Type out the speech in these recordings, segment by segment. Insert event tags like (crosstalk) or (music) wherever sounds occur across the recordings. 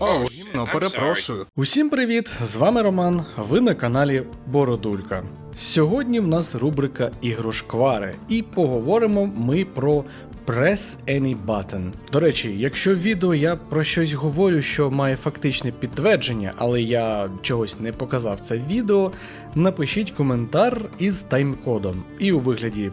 О, гімно, перепрошую. Усім привіт! З вами Роман. Ви на каналі Бородулька. Сьогодні в нас рубрика Ігрошквари, і поговоримо ми про Press Any Button. До речі, якщо в відео я про щось говорю, що має фактичне підтвердження, але я чогось не показав це в відео, напишіть коментар із таймкодом і у вигляді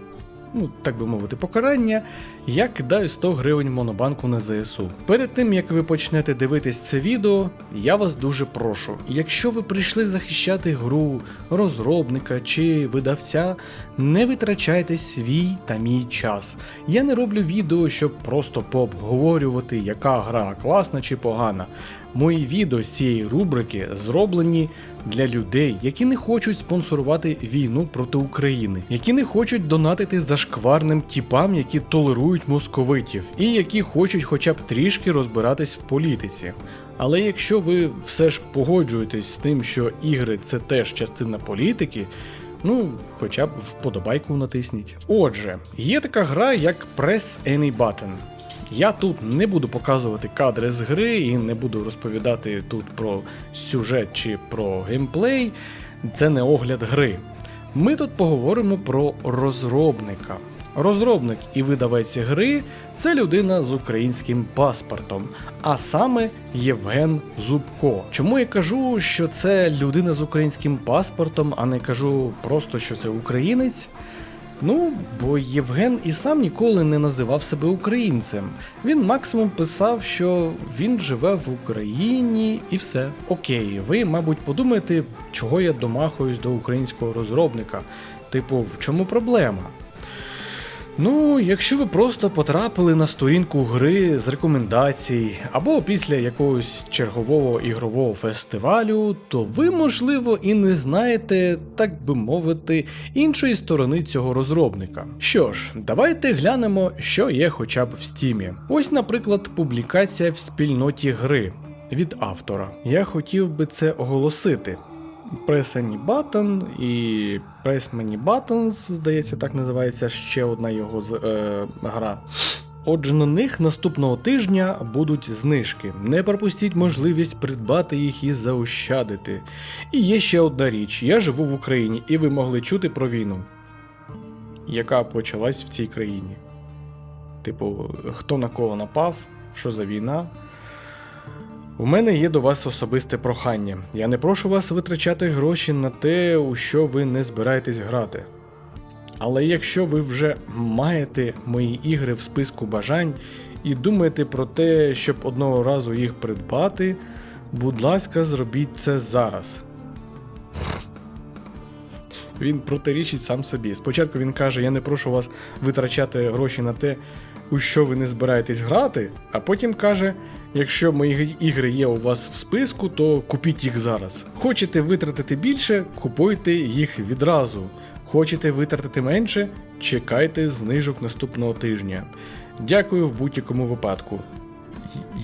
ну так би мовити, покарання, я кидаю 100 гривень монобанку на ЗСУ. Перед тим як ви почнете дивитись це відео, я вас дуже прошу. Якщо ви прийшли захищати гру, розробника чи видавця, не витрачайте свій та мій час. Я не роблю відео, щоб просто пообговорювати, яка гра класна чи погана. Мої відео з цієї рубрики зроблені для людей, які не хочуть спонсорувати війну проти України, які не хочуть донатити зашкварним тіпам, які толерують московитів, і які хочуть хоча б трішки розбиратись в політиці. Але якщо ви все ж погоджуєтесь з тим, що ігри це теж частина політики, ну хоча б вподобайку натисніть. Отже, є така гра, як Press Any Button. Я тут не буду показувати кадри з гри і не буду розповідати тут про сюжет чи про геймплей. Це не огляд гри. Ми тут поговоримо про розробника. Розробник і видавець гри це людина з українським паспортом, а саме Євген Зубко. Чому я кажу, що це людина з українським паспортом, а не кажу просто, що це українець? Ну, бо Євген і сам ніколи не називав себе українцем. Він максимум писав, що він живе в Україні і все. Окей, ви, мабуть, подумаєте, чого я домахуюсь до українського розробника. Типу, в чому проблема? Ну, якщо ви просто потрапили на сторінку гри з рекомендацій, або після якогось чергового ігрового фестивалю, то ви, можливо, і не знаєте, так би мовити, іншої сторони цього розробника. Що ж, давайте глянемо, що є хоча б в стімі. Ось, наприклад, публікація в спільноті гри від автора. Я хотів би це оголосити. Press Any Button і Press Many Buttons, здається, так називається ще одна його е, гра. Отже, на них наступного тижня будуть знижки. Не пропустіть можливість придбати їх і заощадити. І є ще одна річ: я живу в Україні, і ви могли чути про війну, яка почалась в цій країні. Типу, хто на кого напав, що за війна. У мене є до вас особисте прохання. Я не прошу вас витрачати гроші на те, у що ви не збираєтесь грати. Але якщо ви вже маєте мої ігри в списку бажань і думаєте про те, щоб одного разу їх придбати, будь ласка, зробіть це зараз. Він протирічить сам собі. Спочатку він каже: Я не прошу вас витрачати гроші на те, у що ви не збираєтесь грати, а потім каже: якщо мої ігри є у вас в списку, то купіть їх зараз. Хочете витратити більше, купуйте їх відразу. Хочете витратити менше, чекайте знижок наступного тижня. Дякую в будь-якому випадку.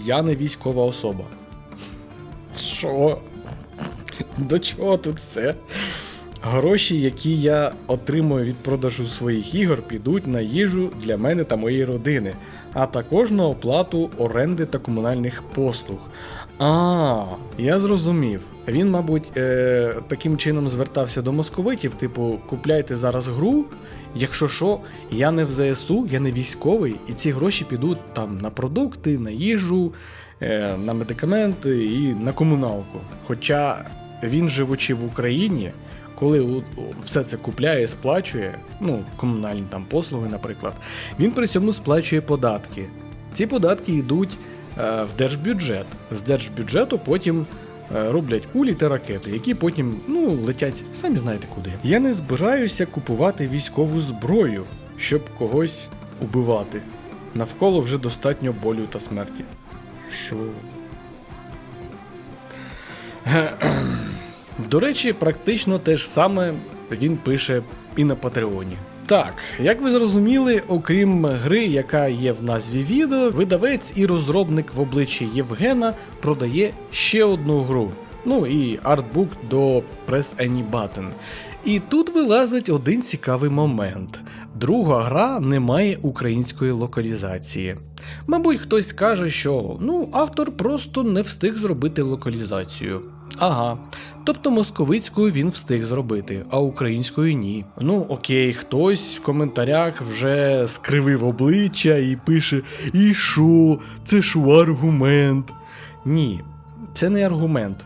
Я не військова особа. Що? До чого тут це? Гроші, які я отримую від продажу своїх ігор, підуть на їжу для мене та моєї родини, а також на оплату оренди та комунальних послуг. А, я зрозумів. Він, мабуть, е, таким чином звертався до московитів, типу, купляйте зараз гру. Якщо що, я не в ЗСУ, я не військовий, і ці гроші підуть там на продукти, на їжу, е, на медикаменти і на комуналку. Хоча він, живучи в Україні, коли все це купляє сплачує, ну, комунальні там послуги, наприклад, він при цьому сплачує податки. Ці податки йдуть е, в держбюджет. З держбюджету потім е, роблять кулі та ракети, які потім ну, летять, самі знаєте куди. Я не збираюся купувати військову зброю, щоб когось убивати. Навколо вже достатньо болю та смерті. Що? (clears throat) До речі, практично те ж саме він пише і на Патреоні. Так, як ви зрозуміли, окрім гри, яка є в назві відео, видавець і розробник в обличчі Євгена продає ще одну гру. Ну і артбук до Press Any Button. І тут вилазить один цікавий момент. Друга гра не має української локалізації. Мабуть, хтось скаже, що ну, автор просто не встиг зробити локалізацію. Ага. Тобто московицькою він встиг зробити, а українською ні. Ну окей, хтось в коментарях вже скривив обличчя і пише: І що? Це ж аргумент. Ні, це не аргумент.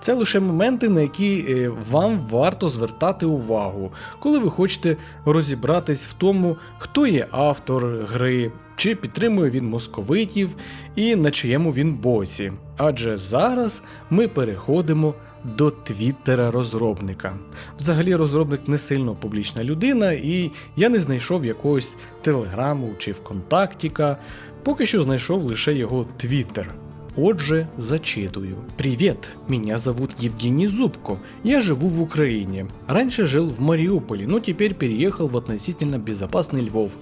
Це лише моменти, на які е, вам варто звертати увагу, коли ви хочете розібратись в тому, хто є автор гри, чи підтримує він московитів і на чиєму він боці. Адже зараз ми переходимо до твіттера розробника. Взагалі, розробник не сильно публічна людина, і я не знайшов якогось телеграму чи ВКонтактіка, поки що знайшов лише його твіттер. Отже, зачитую. Привет, меня зовут Евгений Зубко. Я живу в Украине. Раньше жил в Мариуполе, но теперь переехал в относительно безопасный Львов.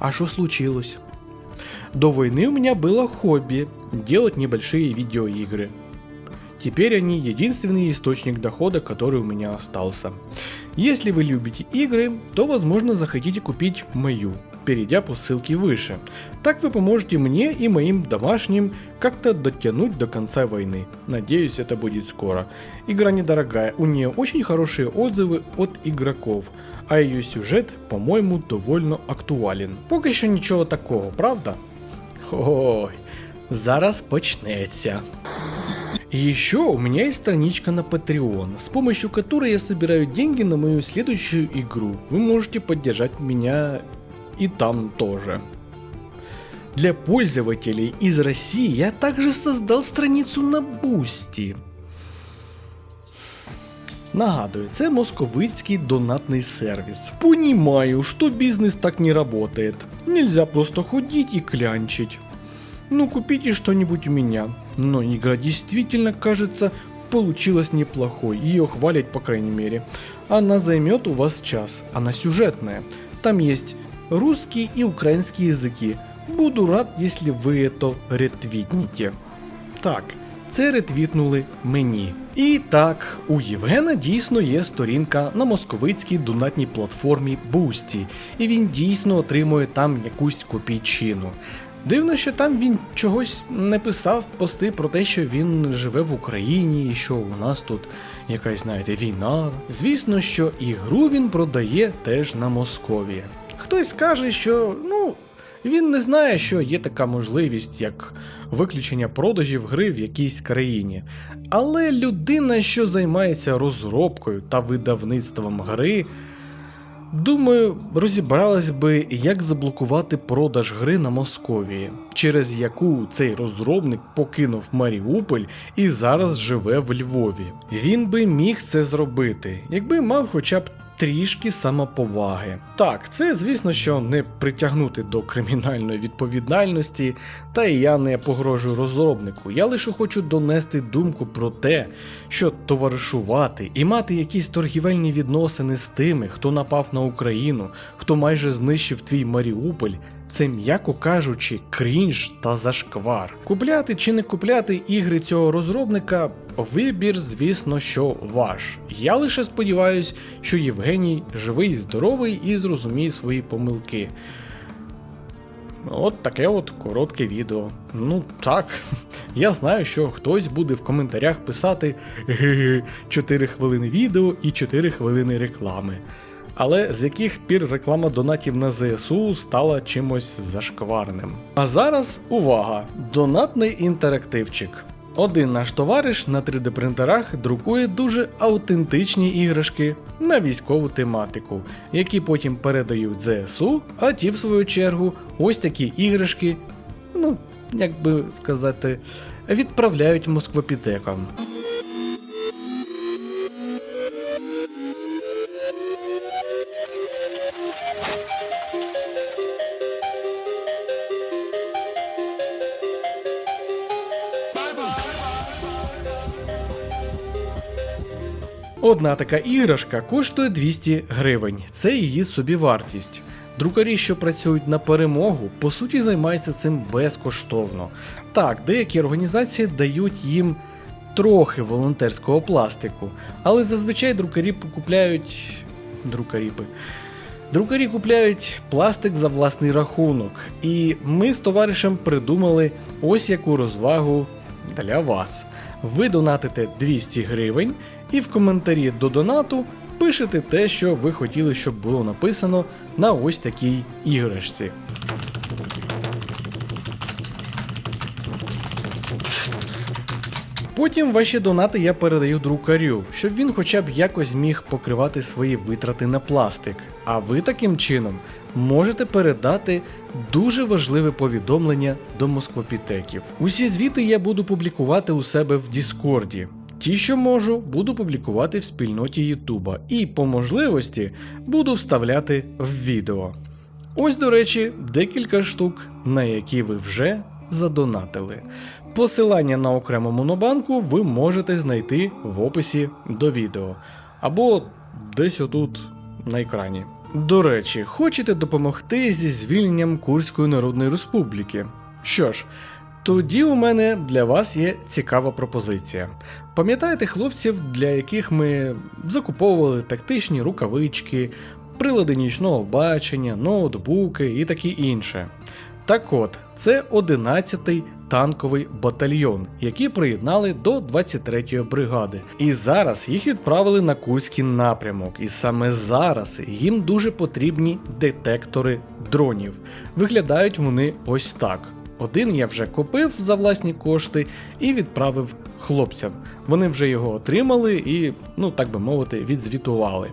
А что случилось? До войны у меня было хобби – делать небольшие видеоигры. Теперь они единственный источник дохода, который у меня остался. Если вы любите игры, то возможно захотите купить мою, перейдя по ссылке выше. Так вы поможете мне и моим домашним как-то дотянуть до конца войны. Надеюсь, это будет скоро. Игра недорогая, у нее очень хорошие отзывы от игроков, а ее сюжет, по-моему, довольно актуален. Поки що нічого такого, правда? Ой, зараз почнеться. Еще у меня есть страничка на Patreon, с помощью которой я собираю деньги на мою следующую игру. Вы можете поддержать меня и там тоже. Для пользователей из России я также создал страницу на Бусти. Нагадую, це московицький донатный сервис. Понимаю, что бизнес так не работает. Нельзя просто ходить и клянчить. Ну купите что-нибудь у меня. Но игра действительно, кажется, получилась неплохой. Ее хвалят, по крайней мере. Она займет у вас час. Она сюжетная. Там есть русский и украинский языки. Буду рад, если ви это ретвітніте. Так, це ретвітнули мені. І так, у Євгена дійсно є сторінка на московицькій донатній платформі Boosty, і він дійсно отримує там якусь копійчину. Дивно, що там він чогось не писав пости про те, що він живе в Україні і що у нас тут якась, знаєте, війна. Звісно, що і гру він продає теж на Московії. Хтось скаже, що ну. Він не знає, що є така можливість, як виключення продажів гри в якійсь країні. Але людина, що займається розробкою та видавництвом гри, думаю, розібралась би, як заблокувати продаж гри на Московії, через яку цей розробник покинув Маріуполь і зараз живе в Львові. Він би міг це зробити, якби мав хоча б трішки самоповаги. Так, це звісно, що не притягнути до кримінальної відповідальності, та і я не погрожую розробнику. Я лише хочу донести думку про те, що товаришувати і мати якісь торгівельні відносини з тими, хто напав на Україну, хто майже знищив твій Маріуполь. Це, м'яко кажучи, крінж та зашквар. Купляти чи не купляти ігри цього розробника вибір, звісно, що ваш. Я лише сподіваюсь, що Євгеній живий, здоровий і зрозуміє свої помилки. От таке от коротке відео. Ну так, (laughs) я знаю, що хтось буде в коментарях писати 4 хвилини відео і 4 хвилини реклами. Але з яких пір реклама донатів на ЗСУ стала чимось зашкварним. А зараз увага! Донатний інтерактивчик. Один наш товариш на 3D принтерах друкує дуже автентичні іграшки на військову тематику, які потім передають ЗСУ, а ті, в свою чергу, ось такі іграшки, ну, як би сказати, відправляють москвопітекам. Одна така іграшка коштує 200 гривень. Це її собівартість. Друкарі, що працюють на перемогу, по суті займаються цим безкоштовно. Так, деякі організації дають їм трохи волонтерського пластику, але зазвичай друкарі покупляють. Друкаріпи. Друкарі купляють пластик за власний рахунок, і ми з товаришем придумали ось яку розвагу для вас. Ви донатите 200 гривень і в коментарі до донату пишете те, що ви хотіли, щоб було написано на ось такій іграшці. Потім ваші донати я передаю друкарю, щоб він хоча б якось міг покривати свої витрати на пластик. А ви таким чином можете передати дуже важливе повідомлення до москвопітеків. Усі звіти я буду публікувати у себе в Діскорді. Ті, що можу, буду публікувати в спільноті Ютуба і по можливості буду вставляти в відео. Ось, до речі, декілька штук, на які ви вже задонатили. Посилання на окрему монобанку ви можете знайти в описі до відео або десь отут на екрані. До речі, хочете допомогти зі звільненням Курської Народної Республіки? Що ж, тоді у мене для вас є цікава пропозиція. Пам'ятаєте хлопців, для яких ми закуповували тактичні рукавички, прилади нічного бачення, ноутбуки і таке інше. Так от, це 11-й танковий батальйон, який приєднали до 23-ї бригади. І зараз їх відправили на Курський напрямок. І саме зараз їм дуже потрібні детектори дронів. Виглядають вони ось так. Один я вже купив за власні кошти і відправив хлопцям. Вони вже його отримали і, ну так би мовити, відзвітували.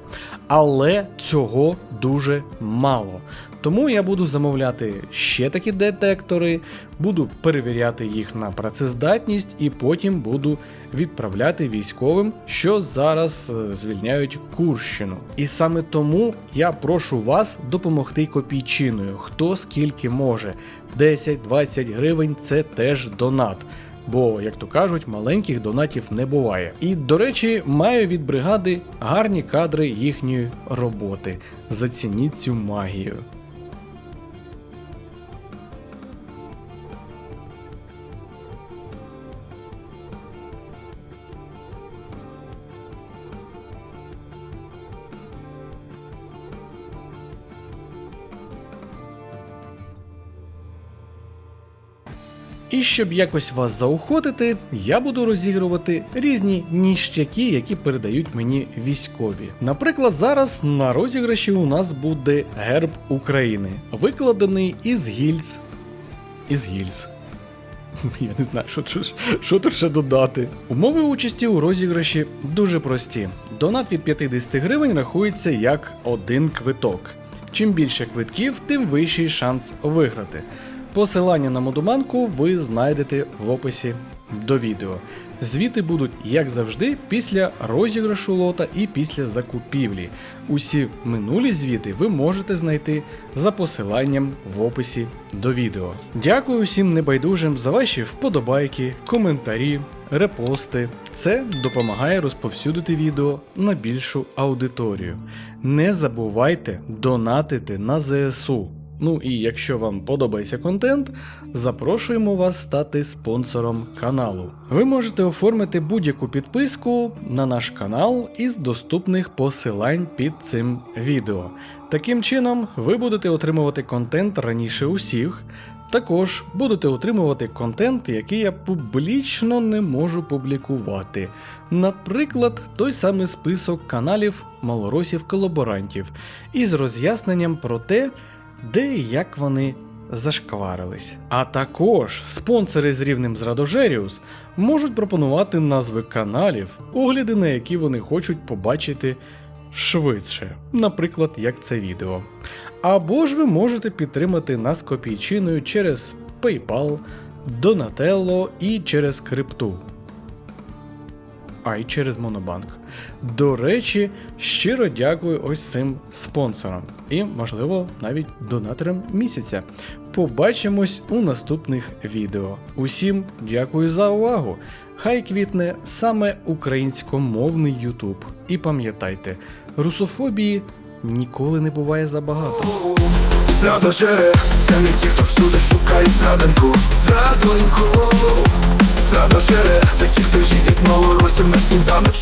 Але цього дуже мало. Тому я буду замовляти ще такі детектори, буду перевіряти їх на працездатність і потім буду відправляти військовим, що зараз е, звільняють Курщину. І саме тому я прошу вас допомогти копійчиною, хто скільки може. 10-20 гривень це теж донат. Бо, як то кажуть, маленьких донатів не буває. І, до речі, маю від бригади гарні кадри їхньої роботи. Зацініть цю магію. І щоб якось вас заохотити, я буду розігрувати різні ніщаки, які передають мені військові. Наприклад, зараз на розіграші у нас буде герб України, викладений із гільз. Із гільз. (laughs) Я не знаю, що, що, що тут ще додати. Умови участі у розіграші дуже прості. Донат від 50 гривень рахується як один квиток. Чим більше квитків, тим вищий шанс виграти. Посилання на модуманку ви знайдете в описі до відео. Звіти будуть, як завжди, після розіграшу лота і після закупівлі. Усі минулі звіти ви можете знайти за посиланням в описі до відео. Дякую всім небайдужим за ваші вподобайки, коментарі, репости. Це допомагає розповсюдити відео на більшу аудиторію. Не забувайте донатити на ЗСУ. Ну і якщо вам подобається контент, запрошуємо вас стати спонсором каналу. Ви можете оформити будь-яку підписку на наш канал із доступних посилань під цим відео. Таким чином, ви будете отримувати контент раніше усіх. Також будете отримувати контент, який я публічно не можу публікувати. Наприклад, той самий список каналів малоросів-колаборантів із роз'ясненням про те, де і як вони зашкварились. А також спонсори з рівнем Радожеріус можуть пропонувати назви каналів, огляди на які вони хочуть побачити швидше, наприклад, як це відео. Або ж ви можете підтримати нас копійчиною через PayPal, Donatello і через крипту. А й через Монобанк. До речі, щиро дякую ось цим спонсорам і, можливо, навіть донаторам місяця. Побачимось у наступних відео. Усім дякую за увагу! Хай квітне саме українськомовний Ютуб. І пам'ятайте, русофобії ніколи не буває забагато. Зрада жере, це не ті, хто всюди шукає зраданку Зрадоньку, сраду жере За ті, хто їде малоросів на сніданок